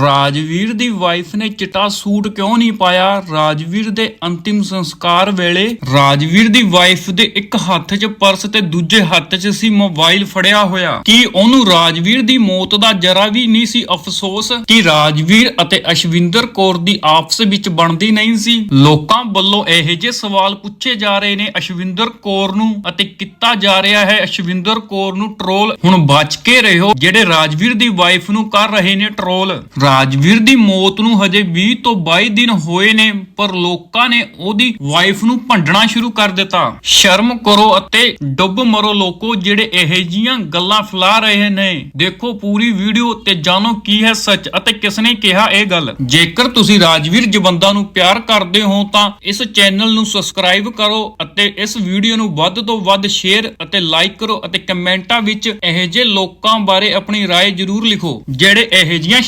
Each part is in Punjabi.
ਰਾਜਵੀਰ ਦੀ ਵਾਈਫ ਨੇ ਚਿੱਟਾ ਸੂਟ ਕਿਉਂ ਨਹੀਂ ਪਾਇਆ? ਰਾਜਵੀਰ ਦੇ ਅੰਤਿਮ ਸੰਸਕਾਰ ਵੇਲੇ ਰਾਜਵੀਰ ਦੀ ਵਾਈਫ ਦੇ ਇੱਕ ਹੱਥ 'ਚ ਪਰਸ ਤੇ ਦੂਜੇ ਹੱਥ 'ਚ ਸੀ ਮੋਬਾਈਲ ਫੜਿਆ ਹੋਇਆ। ਕੀ ਉਹਨੂੰ ਰਾਜਵੀਰ ਦੀ ਮੌਤ ਦਾ ਜਰਾ ਵੀ ਨਹੀਂ ਸੀ ਅਫਸੋਸ ਕਿ ਰਾਜਵੀਰ ਅਤੇ ਅਸ਼ਵਿੰਦਰ ਕੌਰ ਦੀ ਆਪਸ ਵਿੱਚ ਬਣਦੀ ਨਹੀਂ ਸੀ? ਲੋਕਾਂ ਵੱਲੋਂ ਇਹੋ ਜਿਹੇ ਸਵਾਲ ਪੁੱਛੇ ਜਾ ਰਹੇ ਨੇ ਅਸ਼ਵਿੰਦਰ ਕੌਰ ਨੂੰ ਅਤੇ ਕੀਤਾ ਜਾ ਰਿਹਾ ਹੈ ਅਸ਼ਵਿੰਦਰ ਕੌਰ ਨੂੰ ਟਰੋਲ ਹੁਣ ਬਚ ਕੇ ਰਹੋ ਜਿਹੜੇ ਰਾਜਵੀਰ ਦੀ ਵਾਈਫ ਨੂੰ ਕਰ ਰਹੇ ਨੇ ਟਰੋਲ ਰਾਜਵੀਰ ਦੀ ਮੌਤ ਨੂੰ ਹਜੇ 20 ਤੋਂ 22 ਦਿਨ ਹੋਏ ਨੇ ਪਰ ਲੋਕਾਂ ਨੇ ਉਹਦੀ ਵਾਈਫ ਨੂੰ ਭੰਡਣਾ ਸ਼ੁਰੂ ਕਰ ਦਿੱਤਾ ਸ਼ਰਮ ਕਰੋ ਅਤੇ ਡੁੱਬ ਮਰੋ ਲੋਕੋ ਜਿਹੜੇ ਇਹੋ ਜੀਆਂ ਗੱਲਾਂ ਫੈਲਾ ਰਹੇ ਨੇ ਦੇਖੋ ਪੂਰੀ ਵੀਡੀਓ ਤੇ ਜਾਣੋ ਕੀ ਹੈ ਸੱਚ ਅਤੇ ਕਿਸ ਨੇ ਕਿਹਾ ਇਹ ਗੱਲ ਜੇਕਰ ਤੁਸੀਂ ਰਾਜਵੀਰ ਜਵੰਦਾ ਨੂੰ ਪਿਆਰ ਕਰਦੇ ਹੋ ਤਾਂ ਇਸ ਚੈਨਲ ਨੂੰ ਸਬਸਕ੍ਰਾਈਬ ਕਰੋ ਅਤੇ ਇਸ ਵੀਡੀਓ ਨੂੰ ਵੱਧ ਤੋਂ ਵੱਧ ਸ਼ੇਅਰ ਅਤੇ ਲਾਈਕ ਕਰੋ ਅਤੇ ਕਮੈਂਟਾਂ ਵਿੱਚ ਇਹੋ ਜਿਹੇ ਲੋਕਾਂ ਬਾਰੇ ਆਪਣੀ رائے ਜ਼ਰੂਰ ਲਿਖੋ ਜਿਹੜੇ ਇਹੋ ਜਿਹੀਆਂ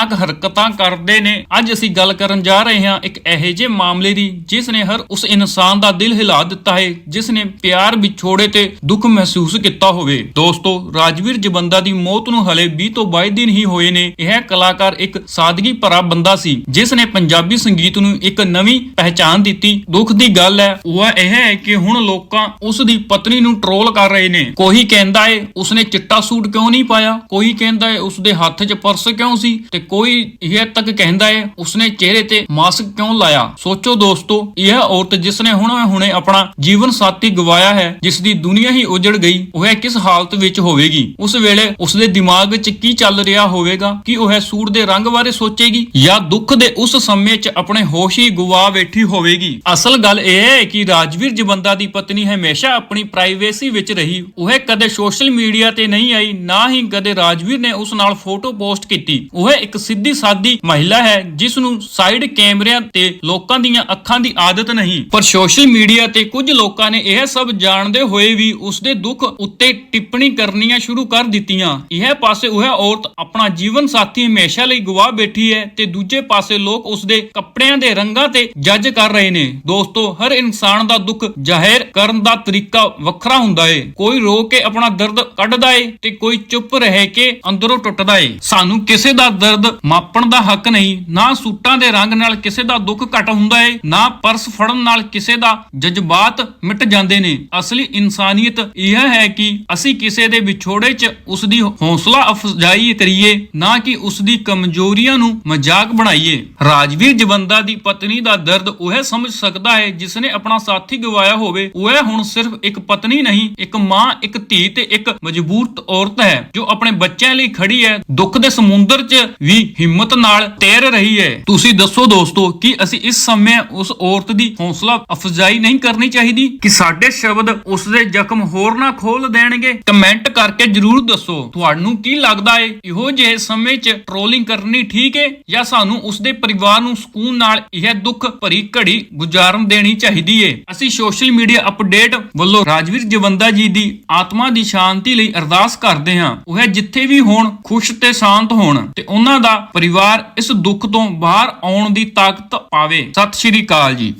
ਸ਼ਰਮਨਾਕ ਹਰਕਤਾਂ ਕਰਦੇ ਨੇ। ਅੱਜ ਅਸੀਂ ਗੱਲ ਕਰਨ ਜਾ ਰਹੇ ਹਾਂ ਇੱਕ ਇਹੋ ਜਿਹੇ ਮਾਮਲੇ ਦੀ, ਜਿਸ ਨੇ ਹਰ ਉਸ ਇਨਸਾਨ ਦਾ ਦਿਲ ਹਿਲਾ ਦਿੱਤਾ ਹੈ, ਜਿਸ ਨੇ ਪਿਆਰ ਵਿਛੋੜੇ ਤੇ ਦੁੱਖ ਮਹਿਸੂਸ ਕੀਤਾ ਹੋਵੇ। ਦੋਸਤੋ, ਰਾਜਵੀਰ ਜਵੰਦਾ ਦੀ ਮੌਤ ਨੂੰ ਹਲੇ 20 ਤੋਂ 22 ਦਿਨ ਹੀ ਹੋਏ ਨੇ। ਇਹ ਕਲਾਕਾਰ ਇੱਕ ਸਾਦਗੀ ਭਰਾ ਬੰਦਾ ਸੀ, ਜਿਸ ਨੇ ਪੰਜਾਬੀ ਸੰਗੀਤ ਨੂੰ ਇੱਕ ਨਵੀਂ ਪਹਿਚਾਨ ਦਿੱਤੀ। ਦੁੱਖ ਦੀ ਗੱਲ ਹੈ, ਉਹ ਇਹ ਹੈ ਕਿ ਹੁਣ ਲੋਕਾਂ ਉਸ ਦੀ ਪਤਨੀ ਨੂੰ ਟਰੋਲ ਕਰ ਰਹੇ ਨੇ। ਕੋਈ ਕਹਿੰਦਾ ਹੈ ਉਸਨੇ ਚਿੱਟਾ ਸੂਟ ਕਿਉਂ ਨਹੀਂ ਪਾਇਆ? ਕੋਈ ਕਹਿੰਦਾ ਹੈ ਉਸਦੇ ਹੱਥ 'ਚ ਪਰਸ ਕਿਉਂ ਸੀ? ਤੇ ਕੋਈ ਇਹ ਤੱਕ ਕਹਿੰਦਾ ਹੈ ਉਸਨੇ ਚਿਹਰੇ ਤੇ ਮਾਸਕ ਕਿਉਂ ਲਾਇਆ? ਸੋਚੋ ਦੋਸਤੋ, ਇਹ ਔਰਤ ਜਿਸ ਨੇ ਹੁਣ ਹੁਣੇ ਆਪਣਾ ਜੀਵਨ ਸਾਥੀ ਗਵਾਇਆ ਹੈ, ਜਿਸ ਦੀ ਦੁਨੀਆ ਹੀ ਉਜੜ ਗਈ, ਉਹ ਕਿਸ ਹਾਲਤ ਵਿੱਚ ਹੋਵੇਗੀ? ਉਸ ਵੇਲੇ ਉਸਦੇ ਦਿਮਾਗ ਵਿੱਚ ਕੀ ਚੱਲ ਰਿਹਾ ਹੋਵੇਗਾ? ਕਿ ਉਹ ਇਹ ਦੇ ਰੰਗ ਬਾਰੇ ਸੋਚੇਗੀ? ਜਾਂ ਦੁੱਖ ਦੇ ਉਸ ਸਮੇਂ 'ਚ ਆਪਣੇ ਹੋਸ਼ ਹੀ ਗਵਾ ਬੈਠੀ ਹੋਵੇਗੀ? ਅਸਲ ਗੱਲ ਇਹ ਹੈ ਕਿ ਰਾਜਵੀਰ ਜਵੰਦਾ ਦੀ ਪਤਨੀ ਹਮੇਸ਼ਾ ਆਪਣੀ ਪ੍ਰਾਈਵੇਸੀ ਵਿੱਚ ਰਹੀ। ਉਹ ਕਦੇ ਸੋਸ਼ਲ ਮੀਡੀਆ ਤੇ ਨਹੀਂ ਆਈ, ਨਾ ਹੀ ਕਦੇ ਰਾਜਵੀਰ ਨੇ ਉਸ ਨਾਲ ਫੋਟੋ ਪੋਸਟ ਕੀਤੀ। ਉਹ ਇੱਕ ਸਿੱਧੀ ਸਾਦੀ ਮਹਿਲਾ ਹੈ ਜਿਸ ਨੂੰ ਸਾਈਡ ਕੈਮਰਿਆਂ ਤੇ ਲੋਕਾਂ ਦੀਆਂ ਅੱਖਾਂ ਦੀ ਆਦਤ ਨਹੀਂ। ਪਰ ਸੋਸ਼ਲ ਮੀਡੀਆ ਤੇ ਕੁਝ ਲੋਕਾਂ ਨੇ ਇਹ ਸਭ ਜਾਣਦੇ ਹੋਏ ਵੀ ਉਸ ਦੇ ਦੁੱਖ ਉੱਤੇ ਟਿੱਪਣੀ ਕਰਨੀਆਂ ਸ਼ੁਰੂ ਕਰ ਦਿੱਤੀਆਂ। ਇਹ ਪਾਸੇ ਉਹ ਔਰਤ ਆਪਣਾ ਜੀਵਨ ਸਾਥੀ ਹਮੇਸ਼ਾ ਲਈ ਗਵਾ ਬੈਠੀ ਹੈ ਤੇ ਦੂਜੇ ਪਾਸੇ ਲੋਕ ਉਸ ਦੇ ਕੱਪੜਿਆਂ ਦੇ ਰੰਗਾਂ ਤੇ ਜੱਜ ਕਰ ਰਹੇ ਨੇ। ਦੋਸਤੋ, ਹਰ ਇਨਸਾਨ ਦਾ ਦੁੱਖ ਜ਼ਾਹਿਰ ਕਰਨ ਦਾ ਤਰੀਕਾ ਵੱਖਰਾ ਹੁੰਦਾ ਏ। ਕੋਈ ਰੋ ਕੇ ਆਪਣਾ ਦਰਦ ਕੱਢਦਾ ਏ ਤੇ ਕੋਈ ਚੁੱਪ ਰਹਿ ਕੇ ਅੰਦਰੋਂ ਟੁੱਟਦਾ ਏ। ਸਾਨੂੰ ਕਿਸੇ ਦਾ ਦਰਦ ਮਾਪਣ ਦਾ ਹੱਕ ਨਹੀਂ, ਨਾ ਸੂਟਾਂ ਦੇ ਰੰਗ ਨਾਲ ਕਿਸੇ ਦਾ ਦੁੱਖ ਘਟ ਹੁੰਦਾ ਏ, ਨਾ ਪਰਸ ਫੜਨ ਨਾਲ ਕਿਸੇ ਦਾ ਜਜ਼ਬਾਤ ਮਿਟ ਜਾਂਦੇ ਨੇ। ਅਸਲੀ ਇਨਸਾਨੀਅਤ ਇਹ ਹੈ ਕਿ ਅਸੀਂ ਕਿਸੇ ਦੇ ਵਿਛੋੜੇ 'ਚ ਉਸ ਦੀ ਹੌਸਲਾ ਅਫਜ਼ਾਈ ਕਰੀਏ, ਨਾ ਕਿ ਉਸ ਦੀ ਕਮਜ਼ੋਰੀਆਂ ਨੂੰ ਮਜ਼ਾਕ ਬਣਾਈਏ। ਰਾਜਵੀਰ ਜਵੰਦਾ ਦੀ ਪਤਨੀ ਦਾ ਦਰਦ ਉਹ ਸਮਝ ਸਕਦਾ ਹੈ ਜਿਸ ਨੇ ਆਪਣਾ ਸਾਥੀ ਗਵਾਇਆ ਹੋਵੇ। ਉਹ ਹੁਣ ਸਿਰਫ ਇੱਕ ਪਤਨੀ ਨਹੀਂ, ਇੱਕ ਮਾਂ, ਇੱਕ ਧੀ ਤੇ ਇੱਕ ਮਜਬੂਰਤ ਔਰਤ ਹੈ, ਜੋ ਆਪਣੇ ਬੱਚਿਆਂ ਲਈ ਖੜੀ ਹੈ। ਦੁੱਖ ਦੇ ਸਮੁੰਦਰ 'ਚ ਵੀ ਹਿੰਮਤ ਨਾਲ ਤੈਰ ਰਹੀ ਹੈ। ਤੁਸੀਂ ਦੱਸੋ ਦੋਸਤੋ ਕਿ ਅਸੀਂ ਇਸ ਸਮੇਂ ਉਸ ਔਰਤ ਦੀ ਹੌਸਲਾ ਅਫਜ਼ਾਈ ਨਹੀਂ ਕਰਨੀ ਚਾਹੀਦੀ? ਕਿ ਸਾਡੇ ਸ਼ਬਦ ਉਸ ਦੇ ਜ਼ਖਮ ਹੋਰ ਨਾ ਖੋਲ ਦੇਣਗੇ? ਕਮੈਂਟ ਕਰਕੇ ਜਰੂਰ ਦੱਸੋ। ਤੁਹਾਨੂੰ ਕੀ ਲੱਗਦਾ ਏ? ਇਹੋ ਜਿਹੇ ਸਮੇਂ 'ਚ ਟ੍ਰੋਲਿੰਗ ਕਰਨੀ ਠੀਕ ਹੈ ਜਾਂ ਸਾਨੂੰ ਉਸ ਦੇ ਪਰਿਵਾਰ ਨੂੰ ਸਕੂਨ ਨਾਲ ਇਹ ਦੁੱਖ ਭਰੀ ਘੜੀ ਗੁਜ਼ਾਰਨ ਦੇਣੀ ਚਾਹੀਦੀ ਹੈ ਅਸੀਂ ਸੋਸ਼ਲ ਮੀਡੀਆ ਅਪਡੇਟ ਵੱਲੋਂ ਰਾਜਵੀਰ ਜਵੰਦਾ ਜੀ ਦੀ ਆਤਮਾ ਦੀ ਸ਼ਾਂਤੀ ਲਈ ਅਰਦਾਸ ਕਰਦੇ ਹਾਂ। ਉਹ ਜਿੱਥੇ ਵੀ ਹੋਣ, ਖੁਸ਼ ਤੇ ਸ਼ਾਂਤ ਹੋਣ। ਤੇ ਉਹਨਾਂ ਉਹਨਾਂ ਦਾ ਪਰਿਵਾਰ ਇਸ ਦੁੱਖ ਤੋਂ ਬਾਹਰ ਆਉਣ ਦੀ ਤਾਕਤ ਪਾਵੇ। ਸਤਿ ਸ਼੍ਰੀ ਅਕਾਲ ਜੀ।